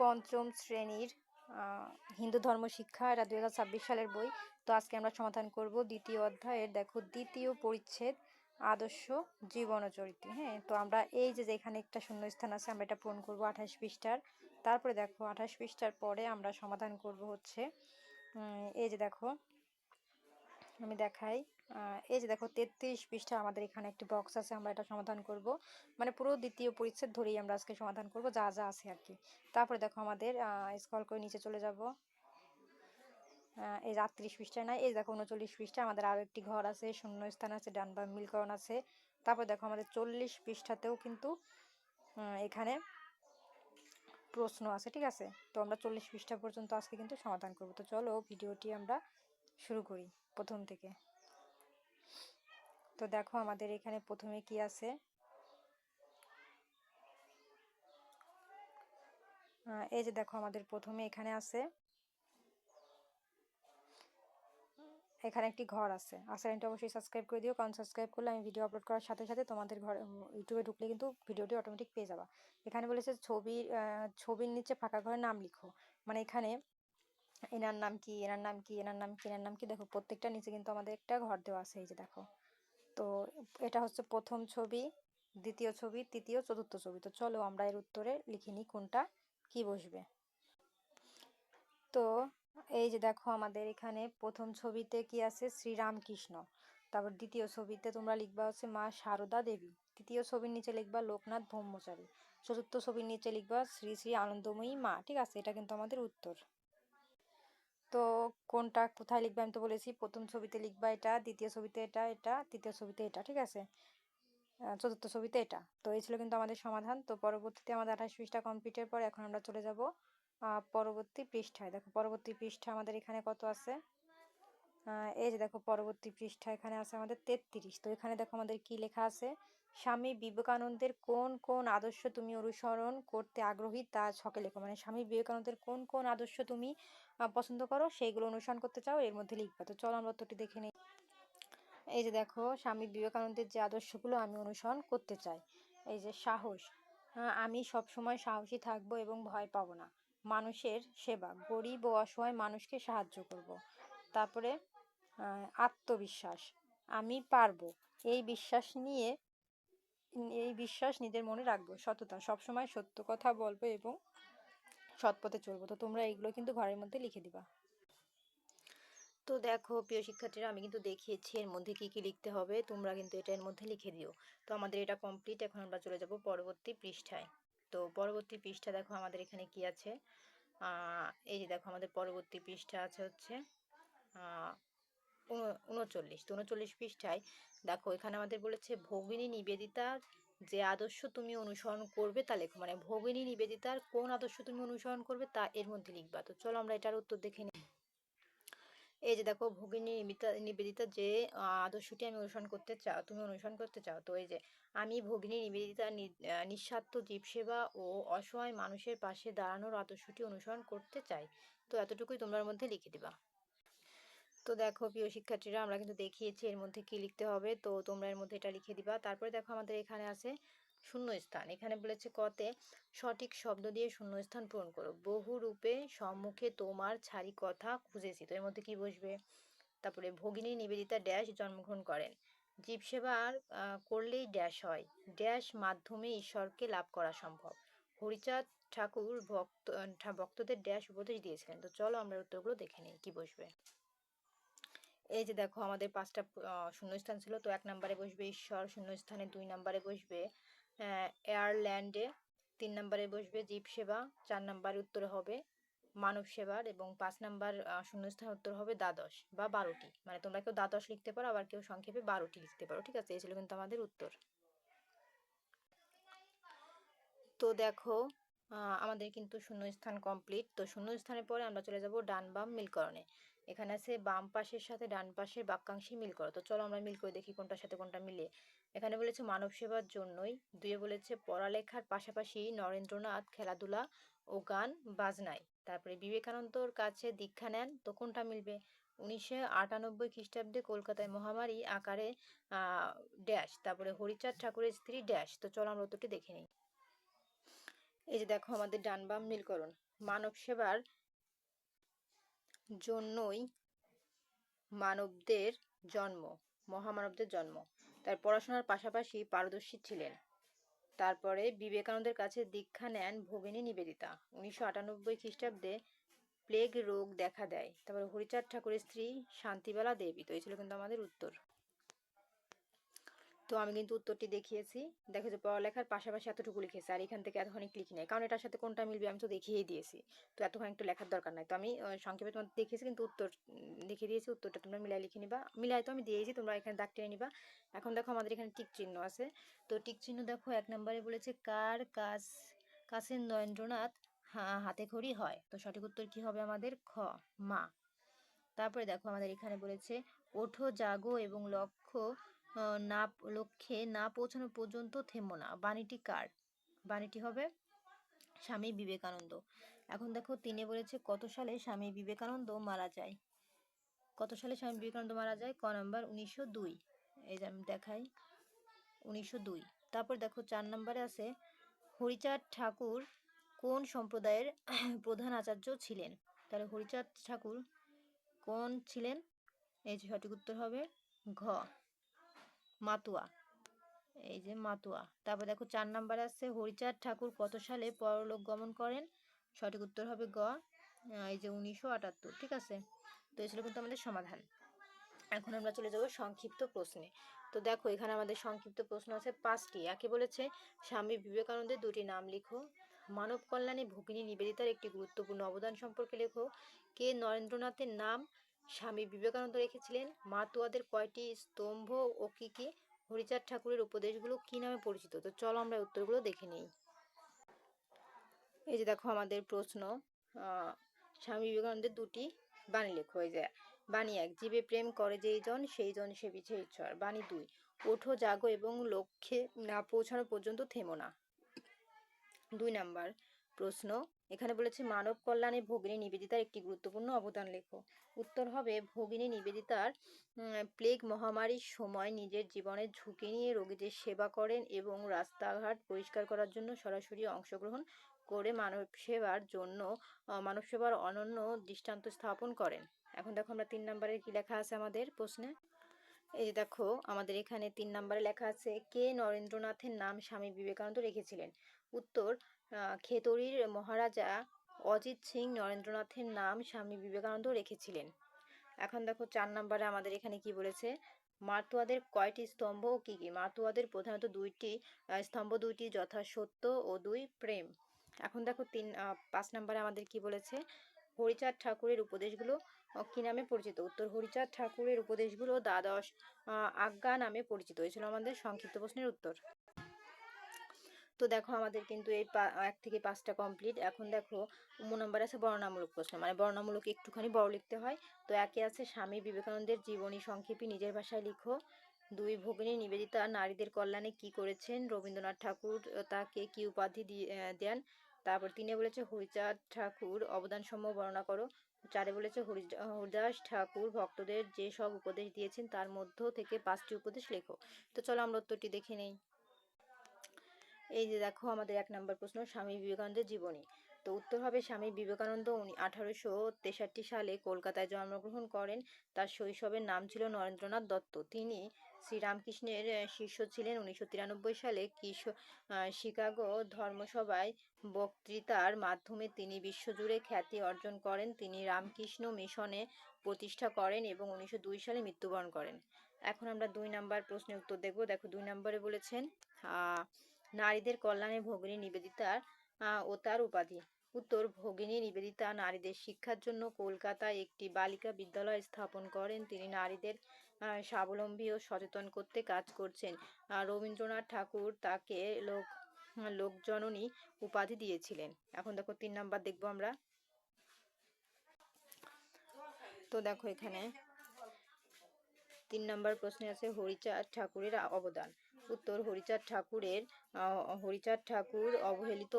পঞ্চম শ্রেণির হিন্দু ধর্ম শিক্ষা, এটা দু হাজার ছাব্বিশ সালের বই। তো আজকে আমরা সমাধান করব দ্বিতীয় অধ্যায়ের, দেখো, দ্বিতীয় পরিচ্ছেদ, আদর্শ, জীবন চরিত্র হ্যাঁ? তো আমরা এই যে যেখানে একটা শূন্যস্থান আছে, আমরা এটা পূরণ করব আঠাশ পৃষ্ঠার। তারপরে দেখো, আঠাশ পৃষ্ঠার পরে আমরা সমাধান করব হচ্ছে এই যে দেখো আমি দেখাই। এই যে দেখো, তেত্রিশ পৃষ্ঠা আমাদের এখানে একটি বক্স আছে, আমরা এটা সমাধান করব। মানে পুরো দ্বিতীয় পরিচ্ছেদ ধরেই আমরা আজকে সমাধান করব, যা যা আছে আর কি। তারপরে দেখো আমাদের স্কল করে নিচে চলে যাব। এই আটত্রিশ পৃষ্ঠায় নাই, এই দেখো উনচল্লিশ পৃষ্ঠা, আমাদের আরও একটি ঘর আছে শূন্য স্থান আছে, ডান বা মিলকরণ আছে। তারপর দেখো আমাদের চল্লিশ পৃষ্ঠাতেও কিন্তু এখানে প্রশ্ন আছে, ঠিক আছে? তো আমরা চল্লিশ পৃষ্ঠা পর্যন্ত আজকে কিন্তু সমাধান করব। তো চলো, ভিডিওটি আমরা শুরু করি। প্রথম থেকে। তো দেখো আমাদের এখানে প্রথমে কি আছে? এই যে দেখো আমাদের প্রথমে এখানে আছে। এখানে একটি ঘর আছে। আর চ্যানেলটা অবশ্যই সাবস্ক্রাইব করে দিও। কারণ সাবস্ক্রাইব করলে আমি ভিডিও আপলোড করার সাথে সাথে তোমাদের ঘর ইউটিউবে ঢুকলে কিন্তু ভিডিওটি অটোমেটিক পেয়ে যাবা। এখানে বলেছে ছবির ছবির নিচে ফাঁকা ঘরের নাম লিখো। মানে এখানে এনার নাম কি, এনার নাম কি, এনার নাম কি, এনার নাম কি? দেখো, প্রত্যেকটা নিচে কিন্তু আমাদের একটা ঘর দেওয়া আছে, এই যে দেখো। তো এটা হচ্ছে প্রথম ছবি, দ্বিতীয় ছবি, তৃতীয়, চতুর্থ ছবি। তো চলো আমরা এর উত্তরে লিখে নিই কোনটা কি বসবে। তো এই যে দেখো আমাদের এখানে প্রথম ছবিতে কি আছে? শ্রীরামকৃষ্ণ। তারপর দ্বিতীয় ছবিতে তোমরা লিখবা হচ্ছে মা সারদা দেবী। তৃতীয় ছবির নিচে লিখবা লোকনাথ ব্রহ্মচারী। চতুর্থ ছবির নিচে লিখবা শ্রী শ্রী আনন্দময়ী মা। ঠিক আছে, এটা কিন্তু আমাদের উত্তর। তো কোনটা কোথায় লিখবে? আমি তো বলেছি প্রথম ছবিতে লিখবা এটা, দ্বিতীয় ছবিতে এটা এটা, তৃতীয় ছবিতে এটা, ঠিক আছে? চতুর্থ ছবিতে এটা। তো এই ছিল কিন্তু আমাদের সমাধান। তো পরবর্তীতে আমাদের আঠাশ পৃষ্ঠা কমপ্লিটের পর এখন আমরা চলে যাব পরবর্তী পৃষ্ঠায়। দেখো, পরবর্তী পৃষ্ঠা আমাদের এখানে কত আছে? এই যে দেখো, পরবর্তী পৃষ্ঠা এখানে আছে আমাদের তেত্রিশ। তো এখানে দেখো আমাদের কি লেখা আছে? স্বামী বিবেকানন্দের কোন কোন আদর্শ তুমি অনুসরণ করতে আগ্রহী তা ছকে লেখো। মানে স্বামী বিবেকানন্দের কোন কোন আদর্শ তুমি পছন্দ করো সেইগুলো অনুসরণ করতে চাও এর মধ্যে লিখবা। তো চলো আমরা উত্তরটি দেখে নিই। এই যে দেখো স্বামী বিবেকানন্দের যে আদর্শগুলো আমি অনুসরণ করতে চাই এই যে সাহস আহ, আমি সবসময় সাহসী থাকব এবং ভয় পাবো না। মানুষের সেবা গরিব ও অসহায় মানুষকে সাহায্য করব। তারপরে আত্মবিশ্বাস আমি পারব। এই বিশ্বাস নিয়ে এই বিশ্বাস নিজের মনে রাখব, সততা। সবসময় সত্য কথা বলব এবং সৎ পথে চলবো। তো তোমরা এগুলো কিন্তু ঘরের মধ্যে লিখে দিবা। তো দেখো, প্রিয় শিক্ষার্থীরা, আমি কিন্তু দেখিয়েছি এর মধ্যে কি কি লিখতে হবে। তোমরা কিন্তু এটা এর মধ্যে লিখে দিও। তো আমাদের এটা কমপ্লিট এখন আমরা চলে যাব পরবর্তী পৃষ্ঠায়। তো পরবর্তী পৃষ্ঠা দেখো, আমাদের এখানে কি আছে? এই যে দেখো, আমাদের পরবর্তী পৃষ্ঠা আছে হচ্ছে উনচল্লিশ উনচল্লিশ পৃষ্ঠায় দেখো, এখানে আমাদের বলেছে, ভগিনী নিবেদিতার যে আদর্শ তুমি অনুসরণ করবে তা লেখো। মানে ভগিনী নিবেদিতার কোন আদর্শ তুমি অনুসরণ করবে তা এর মধ্যে লিখবা। তো চলো আমরা এটার উত্তর দেখে নিই। এই যে দেখো, ভগিনী নিবেদিতা নিবেদিতা যে আদর্শটি আমি অনুসরণ করতে চাও তুমি অনুসরণ করতে চাও। তো এই যে, আমি ভগিনী নিবেদিতা নিঃস্বার্থ জীবসেবা ও অসহায় মানুষের পাশে দাঁড়ানোর আদর্শটি অনুসরণ করতে চাই। তো এতটুকুই তোমরার মধ্যে লিখে দিবা। তো দেখো প্রিয় শিক্ষার্থীরা আমরা কিন্তু দেখিয়েছি এর মধ্যে কি লিখতে হবে। তো তোমরা এর মধ্যে এটা লিখে দিবা। তারপরে দেখো আমাদের এখানে আছে শূন্যস্থান। এখানে বলেছে কতে সঠিক শব্দ দিয়ে শূন্যস্থান পূরণ করো। বহু রূপে সম্মুখে তোমার ছাড়ি কথা খুঁজেছি। তো এর মধ্যে কি বসবে? তারপরে ভগিনী নিবেদিতা ড্যাশ জন্মগ্রহণ করেন। জীব আহ, করলেই ড্যাশ হয়। ড্যাশ মাধ্যমে ঈশ্বরকে লাভ করা সম্ভব। হরিচাঁদ ঠাকুর ভক্ত ভক্তদের ড্যাশ উপদেশ দিয়েছিলেন। তো চলো আমরা উত্তরগুলো দেখে নিই। কি বসবে? এই যে দেখো আমাদের পাঁচটা শূন্যস্থান ছিল, তো এক নম্বরে বসবে ঈশ্বর, শূন্যস্থানে দুই নম্বরে বসবে এয়ারল্যান্ডে তিন নম্বরে বসবে জীব সেবা, চার নম্বরে উত্তর হবে মানব সেবার এবং পাঁচ নাম্বার শূন্যস্থান উত্তর হবে দ্বাদশ বা বারোটি। মানে তোমরা কেউ দ্বাদশ লিখতে পারো, আবার কেউ সংক্ষেপে বারোটি লিখতে পারো, ঠিক আছে? এই ছিল কিন্তু আমাদের উত্তর। তো দেখো আমাদের কিন্তু শূন্যস্থান কমপ্লিট তো শূন্যস্থানের পরে আমরা চলে যাব ডান বাম মিলকরণে। এখানে আছে বাম পাশের সাথে ডান পাশের বাক্যাংশে মিল করো। তো চলো আমরা মিল করে দেখি কোনটার সাথে কোনটা মিলে। এখানে বলেছে মানব সেবার জন্যই দুয়ে বলেছে পড়ালেখার পাশাপাশি নরেন্দ্রনাথ খেলাধুলা ও গান বাজনায়। তারপরে বিবেকানন্দর কাছে দীক্ষা নেন, তো কোনটা মিলবে? উনিশশো আটানব্বই খ্রিস্টাব্দে কলকাতায় মহামারী আকারে ড্যাশ। তারপরে হরিচাঁদ ঠাকুরের স্ত্রী ড্যাশ। তো চলো আমরা উত্তরটি দেখে নিই। এই যে দেখো আমাদের ডান বাম মিলকরণ মানব সেবার জন্যই মানবদের জন্ম, মহামানবদের জন্ম। তার পড়াশোনার পাশাপাশি পারদর্শী ছিলেন। তারপরে বিবেকানন্দের কাছে দীক্ষা নেন ভগিনী নিবেদিতা। উনিশশো আটানব্বই খ্রিস্টাব্দে প্লেগ রোগ দেখা দেয়। তারপরে হরিচাঁদ ঠাকুরের স্ত্রী শান্তিবালা দেবী। তো এই ছিল কিন্তু আমাদের উত্তর। তো আমি কিন্তু উত্তরটি দেখিয়েছি। দেখো যে পড়ালেখার পাশাপাশি এতটুকু লিখেছি, আর এখান থেকে এতখানি লিখি নাই। কারণ এটার সাথে কোনটা মিলবে আমি তো দেখিয়েই দিয়েছি। তো এতখানি একটু লেখার দরকার নাই। তো আমি সংক্ষেপে তোমাদের দেখিয়েছি কিন্তু উত্তর দেখিয়ে দিয়েছি। উত্তরটা তোমরা মিলাই লিখে নিবা। মিলাই তো আমি দিয়েছি তোমরা এখানে দাগ টেনে নিবা। এখন দেখো আমাদের এখানে টিক চিহ্ন আছে। তো টিক চিহ্ন দেখো এক নম্বরে বলেছে, কার কাজ, কাছের নরেন্দ্রনাথ হাতে খড়ি হয়? তো সঠিক উত্তর কি হবে আমাদের? খ, মা। তারপরে দেখো আমাদের এখানে বলেছে, ওঠো, জাগো এবং লক্ষ্য না লক্ষ্যে না পৌঁছানো পর্যন্ত থেমো না। বাণীটি কার? বাণীটি হবে স্বামী বিবেকানন্দ। এখন দেখো তিনে বলেছে, কত সালে স্বামী বিবেকানন্দ মারা যায়? কত সালে স্বামী বিবেকানন্দ মারা যায়? ক নাম্বার? উনিশশো দুই। এই যে আমি দেখাই। উনিশশো দুই। তারপর দেখো চার নম্বরে আছে, হরিচাঁদ ঠাকুর কোন সম্প্রদায়ের প্রধান আচার্য ছিলেন? তাহলে হরিচাঁদ ঠাকুর কোন ছিলেন? এই যে সঠিক উত্তর হবে ঘ। মাতুয়া। এই যে মাতুয়া। তারপর দেখো চার নাম্বার আছে, হরিচাঁদ ঠাকুর কত সালে পরলোক গমন করেন? সঠিক উত্তর হবে গ এই যে উনিশশো আটাত্তর, ঠিক আছে? তো এই ছিল কিন্তু আমাদের সমাধান। এখন আমরা চলে যাব সংক্ষিপ্ত প্রশ্নে। তো দেখো এখানে আমাদের সংক্ষিপ্ত প্রশ্ন আছে পাঁচটি। একে বলেছে, স্বামী বিবেকানন্দের দুটি নাম লিখো। মানব কল্যাণে ভগিনী নিবেদিতার একটি গুরুত্বপূর্ণ অবদান সম্পর্কে লেখো। কে নরেন্দ্রনাথের নাম? স্বামী বিবেকানন্দ রেখেছিলেন মাতুয়াদের কয়টি স্তম্ভ ও কি কি? হরিচাঁদ ঠাকুরের উপদেশগুলো কি নামে পরিচিত? তো চলো আমরা উত্তরগুলো দেখে নিই। এই যে দেখো আমাদের প্রশ্ন স্বামী বিবেকানন্দের দুটি বাণী লেখো। হয়ে যায় বাণী এক, জীবে প্রেম করে যেই জন, সেই জন সে বিছে ঈশ্বর। বাণী দুই, ওঠো, জাগো এবং লক্ষ্যে না পৌঁছানো পর্যন্ত থেমো না। দুই নাম্বার প্রশ্ন এখানে বলেছে, মানব কল্যাণে ভগিনী নিবেদিতার একটি গুরুত্বপূর্ণ অবদান লেখো। উত্তর হবে, ভগিনী নিবেদিতার প্লেগ মহামারীর সময় নিজের জীবনের ঝুঁকি নিয়ে রোগীদের সেবা করেন এবং রাস্তাঘাট পরিষ্কার করার জন্য সরাসরি অংশগ্রহণ করে মানব সেবার জন্য মানব সেবার অনন্য দৃষ্টান্ত স্থাপন করেন। এখন দেখো আমরা তিন নম্বরে কি লেখা আছে আমাদের প্রশ্নে? এই যে দেখো, আমাদের এখানে তিন নম্বরে লেখা আছে, কে নরেন্দ্রনাথের নাম স্বামী বিবেকানন্দ রেখেছিলেন? উত্তর খেতড়ির মহারাজা অজিত সিং নরেন্দ্রনাথের নাম স্বামী বিবেকানন্দ রেখেছিলেন। এখন দেখো, চার নম্বরে আমাদের এখানে কি বলেছে? মাতুয়াদের কয়টি স্তম্ভ ও কি কি? মাতুয়াদের প্রধানত দুইটি স্তম্ভ দুইটি যথা সত্য ও দুই প্রেম। এখন দেখো, তিন পাঁচ নম্বরে আমাদের কি বলেছে? হরিচাঁদ ঠাকুরের উপদেশগুলো কি নামে পরিচিত? উত্তর, হরিচাঁদ ঠাকুরের উপদেশগুলো দ্বাদশ আজ্ঞা নামে পরিচিত। এই ছিল আমাদের সংক্ষিপ্ত প্রশ্নের উত্তর। তো দেখো, আমাদের কিন্তু এই এক থেকে পাঁচটা কমপ্লিট এখন দেখো মো নাম্বার আছে বর্ণনামূলক প্রশ্ন। মানে বর্ণামূলক একটুখানি বড় লিখতে হয়। তো একে আছে স্বামী বিবেকানন্দের জীবনী সংক্ষেপী নিজের ভাষায় লিখো। দুই, ভগিনী নিবেদিতা নারীদের কল্যাণে কি করেছেন? রবীন্দ্রনাথ ঠাকুর তাকে কি উপাধি দিয়ে দেন? তারপর তিনে বলেছে হরিচাঁদ ঠাকুর অবদানসমূহ বর্ণনা করো। চারে বলেছে হরিদাস ঠাকুর ভক্তদের যে সব উপদেশ দিয়েছেন তার মধ্য থেকে পাঁচটি উপদেশ লেখো। তো চলো আমরা উত্তরটি দেখে নেই। এই যে দেখো আমাদের এক নম্বর প্রশ্ন, স্বামী বিবেকানন্দের জীবনী। তো উত্তর হবে স্বামী বিবেকানন্দ, উনি আঠারোশো তেষট্টি সালে কলকাতায় জন্মগ্রহণ করেন। তার শৈশবের নাম ছিল নরেন্দ্রনাথ দত্ত। তিনি শ্রীরামকৃষ্ণের শিষ্য ছিলেন উনিশশো তিরানব্বই সালে কিশো- আহ, শিকাগো ধর্মসভায় বক্তৃতার মাধ্যমে তিনি বিশ্বজুড়ে খ্যাতি অর্জন করেন। তিনি রামকৃষ্ণ মিশনে প্রতিষ্ঠা করেন এবং উনিশশো দুই সালে মৃত্যুবরণ করেন। এখন আমরা দুই নাম্বার প্রশ্নের উত্তর দেখব। দেখো দুই নম্বরে বলেছেন নারীদের কল্যাণে ভগিনী নিবেদিতার ও তার উপাধি। উত্তর ভগিনী নিবেদিতা নারীদের শিক্ষার জন্য কলকাতায় একটি বালিকা বিদ্যালয় স্থাপন করেন। তিনি নারীদের স্বাবলম্বী ও সচেতন করতে কাজ করছেন। রবীন্দ্রনাথ ঠাকুর তাকে লোক লোকজননী উপাধি দিয়েছিলেন। এখন দেখো তিন নাম্বার দেখব আমরা। তো দেখো এখানে তিন নম্বর প্রশ্নে আছে হরিচাঁদ ঠাকুরের অবদান। উত্তর, হরিচাঁদ ঠাকুরের হরিচাঁদ ঠাকুর অবহেলিত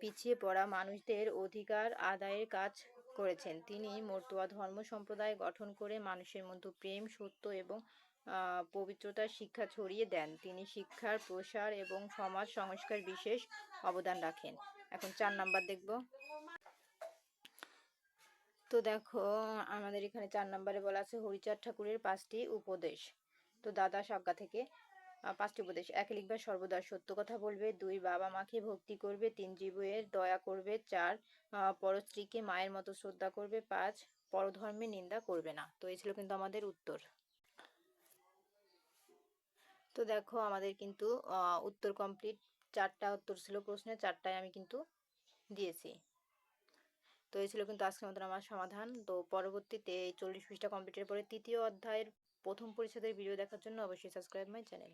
পিছিয়ে পড়া মানুষদের অধিকার আদায়ের কাজ করেছেন। তিনি মর্তুয়া ধর্ম সম্প্রদায় গঠন করে মানুষের মধ্যে প্রেম, সত্য এবং পবিত্রতার শিক্ষা ছড়িয়ে দেন। তিনি শিক্ষার প্রসার এবং সমাজ সংস্কার বিশেষ অবদান রাখেন। এখন চার নাম্বার দেখব। তো দেখো, আমাদের এখানে চার নম্বরে বলা আছে হরিচাঁদ ঠাকুরের পাঁচটি উপদেশ। তো দাদা সজ্ঞা থেকে পাঁচটি উপদেশ। এক, লিখবে সর্বদা সত্য কথা বলবে। দুই, বাবা মাকে ভক্তি করবে। তিন, জীবের দয়া করবে। চার পরস্ত্রীকে মায়ের মতো শ্রদ্ধা করবে। পাঁচ, পরধর্মে নিন্দা করবে না। তো এই ছিল কিন্তু আমাদের উত্তর। তো দেখো আমাদের কিন্তু উত্তর কমপ্লিট চারটা উত্তর ছিল প্রশ্নে, চারটায় আমি কিন্তু দিয়েছি। তো এই ছিল কিন্তু আজকের মতন আমার সমাধান। তো পরবর্তীতে এই চল্লিশ পৃষ্ঠা কমপ্লিটের পরে তৃতীয় অধ্যায়ের প্রথম পরিচ্ছেদের ভিডিও দেখার জন্য অবশ্যই সাবস্ক্রাইব মাই চ্যানেল